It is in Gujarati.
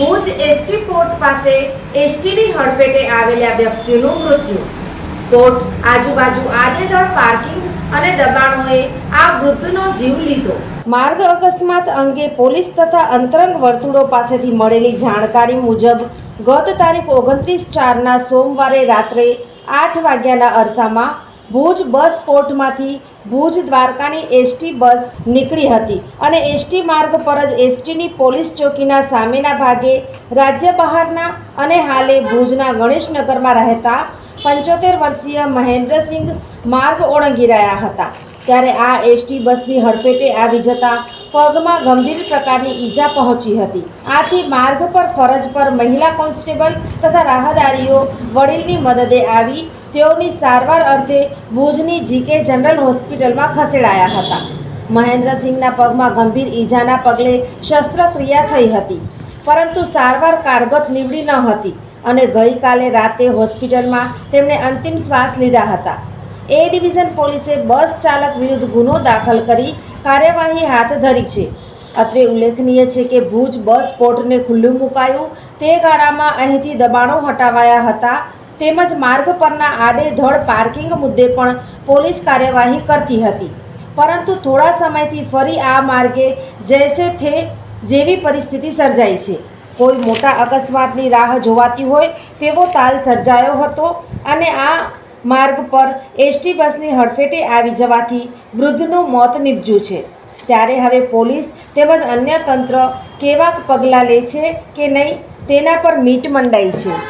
Bhuj ST port પાસે એસટીડી હડફેટે આવેલા વ્યક્તિનું મૃત્યુ. પોર્ટ આજુબાજુ આડેધડ પાર્કિંગ અને દબાણોએ આ વૃદ્ધનો જીવ લીધો. માર્ગ અકસ્માત અંગે પોલીસ તથા અંતરંગ વર્તુળો પાસેથી મળેલી જાણકારી મુજબ ગત તારીખ ઓગણત્રીસ ચારના સોમવારે રાત્રે આઠ વાગ્યાના અરસામાં ભુજ બસ પોર્ટમાંથી ભુજ દ્વારકાની એસટી બસ નીકળી હતી અને એસટી માર્ગ પર જ એસટીની પોલીસ ચોકીના સામેના ભાગે રાજ્ય બહારના અને હાલે ભુજના ગણેશનગરમાં રહેતા પંચોતેર વર્ષીય મહેન્દ્રસિંહ માર્ગ ઓળંગી રહ્યા હતા. ત્યારે આ એસટી બસની હડફેટે આવી જતા પગમાં ગંભીર પ્રકારની ઈજા પહોંચી હતી. આથી માર્ગ પર ફરજ પર મહિલા કોન્સ્ટેબલ તથા રાહદારીઓ વડીલની મદદે આવી તેઓની સારવાર અર્થે ભુજની જીકે જનરલ હોસ્પિટલમાં ખસેડાયા હતા. મહેન્દ્રસિંહના પગમાં ગંભીર ઈજાના પગલે શસ્ત્રક્રિયા થઈ હતી. પરંતુ સારવાર કારગત નીવડી ન હતી અને ગઈકાલે રાતે હોસ્પિટલમાં તેમણે અંતિમ શ્વાસ લીધા હતા. એ ડિવિઝન પોલીસે બસ ચાલક વિરુદ્ધ ગુનો દાખલ કરી કાર્યવાહી હાથ ધરી છે. અત્રે ઉલ્લેખનીય છે કે ભુજ બસ પોર્ટને ખુલ્લું મુકાયું, તે ગાળામાં અહીંથી દબાણો હટાવાયા હતા તેમજ માર્ગ પરના આડેધડ પાર્કિંગ મુદ્દે પણ પોલીસ કાર્યવાહી કરતી હતી. પરંતુ થોડા સમયથી ફરી આ માર્ગે જૈસે થે જેવી પરિસ્થિતિ સર્જાઈ છે. કોઈ મોટા અકસ્માતની રાહ જોવાતી હોય તેવો તાલ સર્જાયો હતો અને આ માર્ગ પર એસટી બસની હડફેટે આવી જવાથી વૃદ્ધનું મોત નીપજ્યું છે. ત્યારે હવે પોલીસ તેમજ અન્ય તંત્ર કેવા પગલાં લે છે કે નહીં તેના પર મીટ મંડાઈ છે.